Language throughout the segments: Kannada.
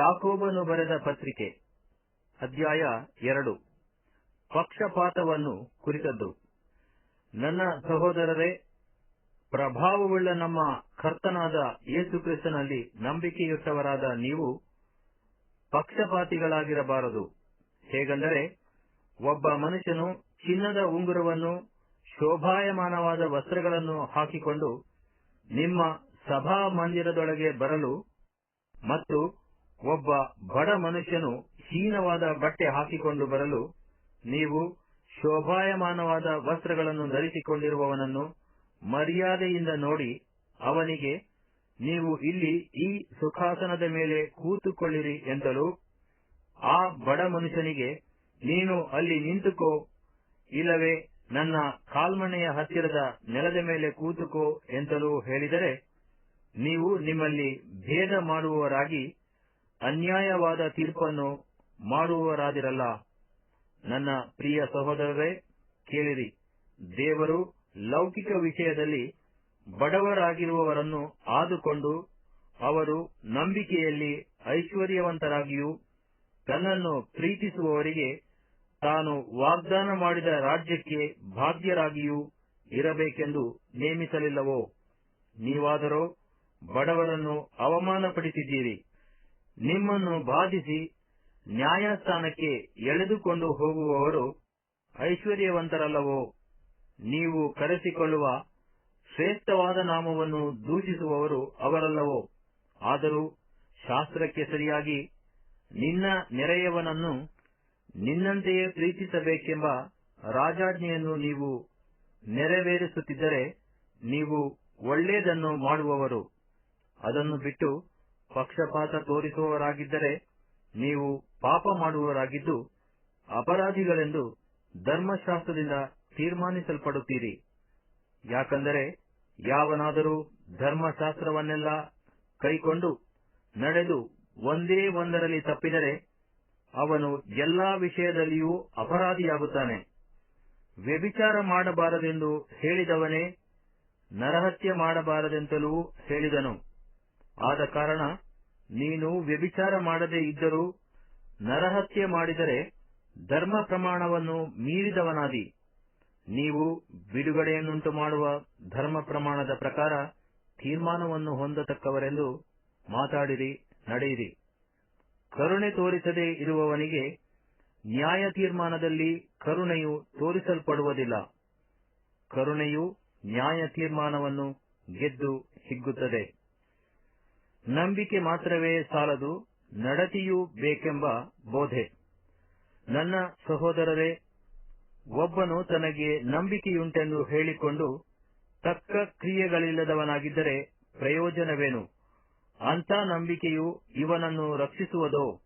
ಯಾಕೋಬನು ಬರೆದ ಪತ್ರಿಕೆ, ಅಧ್ಯಾಯ ಎರಡು. ಪಕ್ಷಪಾತವನ್ನು ಕುರಿತದ್ದು. ನನ್ನ ಸಹೋದರರೇ, ಪ್ರಭಾವವುಳ್ಳ ನಮ್ಮ ಕರ್ತನಾದ ಯೇಸುಕ್ರಿಸ್ತನಲ್ಲಿ ನಂಬಿಕೆಯುಟ್ಟವರಾದ ನೀವು ಪಕ್ಷಪಾತಿಗಳಾಗಿರಬಾರದು. ಹೇಗೆಂದರೆ, ಒಬ್ಬ ಮನುಷ್ಯನು ಚಿನ್ನದ ಉಂಗುರವನ್ನು, ಶೋಭಾಯಮಾನವಾದ ವಸ್ತ್ರಗಳನ್ನು ಹಾಕಿಕೊಂಡು ನಿಮ್ಮ ಸಭಾ ಮಂದಿರದೊಳಗೆ ಬರಲು ಮತ್ತು ಒಬ್ಬ ಬಡ ಮನುಷ್ಯನು ಹೀನವಾದ ಬಟ್ಟೆ ಹಾಕಿಕೊಂಡು ಬರಲು ನೀವು ಶೋಭಾಯಮಾನವಾದ ವಸ್ತ್ರಗಳನ್ನು ಧರಿಸಿಕೊಂಡಿರುವವನನ್ನು ಮರ್ಯಾದೆಯಿಂದ ನೋಡಿ ಅವನಿಗೆ, ನೀವು ಇಲ್ಲಿ ಈ ಸುಖಾಸನದ ಮೇಲೆ ಕೂತುಕೊಳ್ಳಿರಿ ಎಂತಲೂ ಆ ಬಡ ಮನುಷ್ಯನಿಗೆ, ನೀನು ಅಲ್ಲಿ ನಿಂತುಕೋ, ಇಲ್ಲವೇ ನನ್ನ ಕಾಲ್ಮಣೆಯ ಹತ್ತಿರದ ನೆಲದ ಮೇಲೆ ಕೂತುಕೋ ಎಂತಲೂ ಹೇಳಿದರೆ, ನೀವು ನಿಮ್ಮಲ್ಲಿ ಭೇದ ಮಾಡುವವರಾಗಿ ಅನ್ಯಾಯವಾದ ತೀರ್ಪನ್ನು ಮಾಡುವವರಾದಿರಲ್ಲ. ನನ್ನ ಪ್ರಿಯ ಸಹೋದರರೇ, ಕೇಳಿರಿ. ದೇವರು ಲೌಕಿಕ ವಿಷಯದಲ್ಲಿ ಬಡವರಾಗಿರುವವರನ್ನು ಆದುಕೊಂಡು ಅವರು ನಂಬಿಕೆಯಲ್ಲಿ ಐಶ್ವರ್ಯವಂತರಾಗಿಯೂ ತನ್ನನ್ನು ಪ್ರೀತಿಸುವವರಿಗೆ ತಾನು ವಾಗ್ದಾನ ಮಾಡಿದ ರಾಜ್ಯಕ್ಕೆ ಭಾಗ್ಯರಾಗಿಯೂ ಇರಬೇಕೆಂದು ನೇಮಿಸಲಿಲ್ಲವೋ? ನೀವಾದರೂ ಬಡವರನ್ನು ಅವಮಾನಪಡಿಸಿದ್ದೀರಿ. ನಿಮ್ಮನ್ನು ಬಾಧಿಸಿ ನ್ಯಾಯಸ್ಥಾನಕ್ಕೆ ಎಳೆದುಕೊಂಡು ಹೋಗುವವರು ಐಶ್ವರ್ಯವಂತರಲ್ಲವೋ? ನೀವು ಕರೆಸಿಕೊಳ್ಳುವ ಶ್ರೇಷ್ಠವಾದ ನಾಮವನ್ನು ದೂಷಿಸುವವರು ಅವರಲ್ಲವೋ? ಆದರೂ ಶಾಸ್ತ್ರಕ್ಕೆ ಸರಿಯಾಗಿ ನಿನ್ನ ನೆರೆಯವನನ್ನು ನಿನ್ನಂತೆಯೇ ಪ್ರೀತಿಸಬೇಕೆಂಬ ರಾಜಾಜ್ಞೆಯನ್ನು ನೀವು ನೆರವೇರಿಸುತ್ತಿದ್ದರೆ ನೀವು ಒಳ್ಳೆಯದನ್ನು ಮಾಡುವವರು. ಅದನ್ನು ಬಿಟ್ಟು ಪಕ್ಷಪಾತ ತೋರಿಸುವವರಾಗಿದ್ದರೆ ನೀವು ಪಾಪ ಮಾಡುವವರಾಗಿದ್ದು ಅಪರಾಧಿಗಳೆಂದು ಧರ್ಮಶಾಸ್ತ್ರದಿಂದ ತೀರ್ಮಾನಿಸಲ್ಪಡುತ್ತೀರಿ. ಯಾಕಂದರೆ ಯಾವನಾದರೂ ಧರ್ಮಶಾಸ್ತ್ರವನ್ನೆಲ್ಲ ಕೈಕೊಂಡು ನಡೆದು ಒಂದೇ ಒಂದರಲ್ಲಿ ತಪ್ಪಿದರೆ ಅವನು ಎಲ್ಲಾ ವಿಷಯದಲ್ಲಿಯೂ ಅಪರಾಧಿಯಾಗುತ್ತಾನೆ. ವ್ಯಭಿಚಾರ ಮಾಡಬಾರದೆಂದು ಹೇಳಿದವನೇ ನರಹತ್ಯೆ ಮಾಡಬಾರದೆಂತಲೂ ಹೇಳಿದನು. ಆದ ಕಾರಣ ನೀನು ವ್ಯಭಿಚಾರ ಮಾಡದೇ ಇದ್ದರೂ ನರಹತ್ಯೆ ಮಾಡಿದರೆ ಧರ್ಮ ಪ್ರಮಾಣವನ್ನು ಮೀರಿದವನಾದಿ. ನೀವು ಬಿಡುಗಡೆಯನ್ನುಂಟು ಮಾಡುವ ಧರ್ಮ ಪ್ರಮಾಣದ ಪ್ರಕಾರ ತೀರ್ಮಾನವನ್ನು ಹೊಂದತಕ್ಕವರೆಂದು ಮಾತಾಡಿರಿ, ನಡೆಯಿರಿ. ಕರುಣೆ ತೋರಿಸದೇ ಇರುವವನಿಗೆ ನ್ಯಾಯ ತೀರ್ಮಾನದಲ್ಲಿ ಕರುಣೆಯು ತೋರಿಸಲ್ಪಡುವುದಿಲ್ಲ. ಕರುಣೆಯು ನ್ಯಾಯ ತೀರ್ಮಾನವನ್ನು ಗೆದ್ದು ಹಿಗ್ಗುತ್ತದೆ. ನಂಬಿಕೆ ಮಾತ್ರವೇ ಸಾಲದು ನಡತಿಯೂ ಬೇಕೆಂಬ ಬೋಧೆ. ನನ್ನ ಸಹೋದರರೇ, ಒಬ್ಬನು ತನಗೆ ನಂಬಿಕೆಯುಂಟೆಂದು ಹೇಳಿಕೊಂಡು ತಕ್ಕ ಕ್ರಿಯೆಗಳಿಲ್ಲದವನಾಗಿದ್ದರೆ ಪ್ರಯೋಜನವೇನು? ಅಂತ ನಂಬಿಕೆಯು ಇವನನ್ನು ರಕ್ಷಿಸುವುದೋ?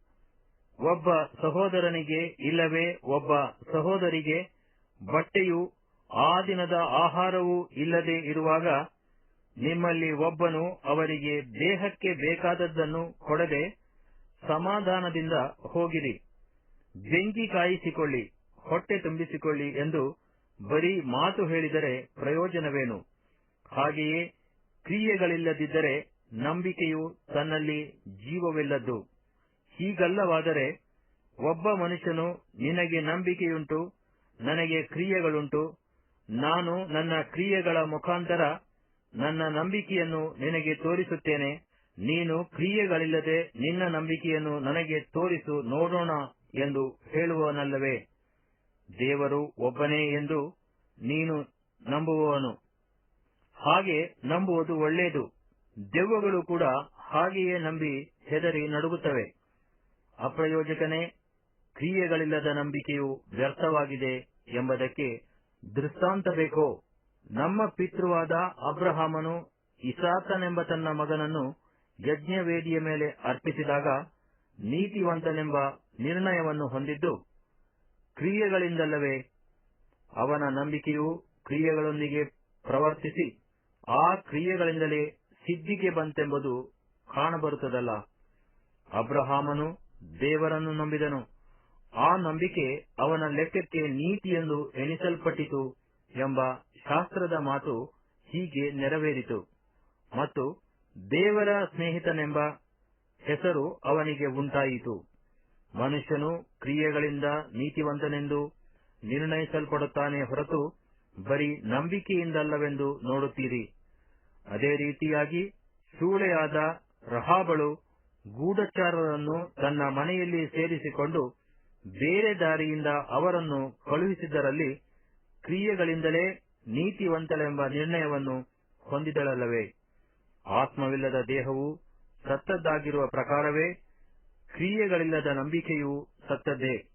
ಒಬ್ಬ ಸಹೋದರನಿಗೆ ಇಲ್ಲವೇ ಒಬ್ಬ ಸಹೋದರಿಗೆ ಬಟ್ಟೆಯು ಆ ದಿನದ ಆಹಾರವೂ ಇಲ್ಲದೆ ಇರುವಾಗ ನಿಮ್ಮಲ್ಲಿ ಒಬ್ಬನು ಅವರಿಗೆ ದೇಹಕ್ಕೆ ಬೇಕಾದದ್ದನ್ನು ಕೊಡದೆ ಸಮಾಧಾನದಿಂದ ಹೋಗಿರಿ. ಬೆಂಕಿ ಕಾಯಿಸಿಕೊಳ್ಳಿ, ಹೊಟ್ಟೆ ತುಂಬಿಸಿಕೊಳ್ಳಿ ಎಂದು ಬರೀ ಮಾತು ಹೇಳಿದರೆ ಪ್ರಯೋಜನವೇನು? ಹಾಗೆಯೇ ಕ್ರಿಯೆಗಳಿಲ್ಲದಿದ್ದರೆ ನಂಬಿಕೆಯು ತನ್ನಲ್ಲಿ ಜೀವವಿಲ್ಲದ್ದು. ಹೀಗಲ್ಲವಾದರೆ ಒಬ್ಬ ಮನುಷ್ಯನು ನಿನಗೆ ನಂಬಿಕೆಯುಂಟು, ನನಗೆ ಕ್ರಿಯೆಗಳುಂಟು, ನಾನು ನನ್ನ ಕ್ರಿಯೆಗಳ ಮುಖಾಂತರ ನನ್ನ ನಂಬಿಕೆಯನ್ನು ನಿನಗೆ ತೋರಿಸುತ್ತೇನೆ. ನೀನು ಕ್ರಿಯೆಗಳಿಲ್ಲದೆ ನಿನ್ನ ನಂಬಿಕೆಯನ್ನು ನನಗೆ ತೋರಿಸು ನೋಡೋಣ ಎಂದು ಹೇಳುವವನಲ್ಲವೇ ದೇವರು ಒಬ್ಬನೇ ಎಂದು ನೀನು ನಂಬುವವನು. ಹಾಗೆ ನಂಬುವುದು ಒಳ್ಳೆಯದು. ದೆವ್ವಗಳು ಕೂಡ ಹಾಗೆಯೇ ನಂಬಿ ಹೆದರಿ ನಡುಗುತ್ತವೆ. ಅಪ್ರಯೋಜಕನೇ, ಕ್ರಿಯೆಗಳಿಲ್ಲದ ನಂಬಿಕೆಯು ವ್ಯರ್ಥವಾಗಿದೆ ಎಂಬುದಕ್ಕೆ ದೃಷ್ಟಾಂತ ಬೇಕೋ ನಮ್ಮ ಪಿತೃವಾದ ಅಬ್ರಹಾಮನು ಇಸಾಕನೆಂಬ ತನ್ನ ಮಗನನ್ನು ಯಜ್ಞವೇದಿಯ ಮೇಲೆ ಅರ್ಪಿಸಿದಾಗ ನೀತಿವಂತನೆಂಬ ನಿರ್ಣಯವನ್ನು ಹೊಂದಿದ್ದು, ಕ್ರಿಯೆಗಳಿಂದಲ್ಲವೇ ಅವನ ನಂಬಿಕೆಯು ಕ್ರಿಯೆಗಳೊಂದಿಗೆ ಪ್ರವರ್ತಿಸಿ ಆ ಕ್ರಿಯೆಗಳಿಂದಲೇ ಸಿದ್ಧಿಗೆ ಬಂತೆಂಬುದು ಕಾಣಬರುತ್ತದಲ್ಲ. ಅಬ್ರಹಾಮನು ದೇವರನ್ನು ನಂಬಿದನು. ಆ ನಂಬಿಕೆ ಅವನ ಲೆಕ್ಕಕ್ಕೆ ನೀತಿ ಎಂದು ಎಣಿಸಲ್ಪಟ್ಟಿತು. ಎಂಬ ಶಾಸ್ತ್ರದ ಮಾತು ಹೀಗೆ ನೆರವೇರಿತು. ಮತ್ತು ದೇವರ ಸ್ನೇಹಿತನೆಂಬ ಹೆಸರು ಅವನಿಗೆ ಉಂಟಾಯಿತು. ಮನುಷ್ಯನು ಕ್ರಿಯೆಗಳಿಂದ ನೀತಿವಂತನೆಂದು ನಿರ್ಣಯಿಸಲ್ಪಡುತ್ತಾನೆ ಹೊರತು ಬರೀ ನಂಬಿಕೆಯಿಂದಲ್ಲವೆಂದು ನೋಡುತ್ತೀರಿ. ಅದೇ ರೀತಿಯಾಗಿ ಸೂಳೆಯಾದ ರಹಾಬಳು ಗೂಢಚಾರರನ್ನು ತನ್ನ ಮನೆಯಲ್ಲಿ ಸೇರಿಸಿಕೊಂಡು ಬೇರೆ ದಾರಿಯಿಂದ ಅವರನ್ನು ಕಳುಹಿಸಿದರಲ್ಲಿ ಕ್ರಿಯೆಗಳಿಂದಲೇ ನೀತಿವಂತಳೆಂಬ ನಿರ್ಣಯವನ್ನು ಹೊಂದಿದಳಲ್ಲವೇ? ಆತ್ಮವಿಲ್ಲದ ದೇಹವು ಸತ್ತದ್ದಾಗಿರುವ ಪ್ರಕಾರವೇ ಕ್ರಿಯೆಗಳಿಲ್ಲದ ನಂಬಿಕೆಯೂ ಸತ್ತದ್ದೇ?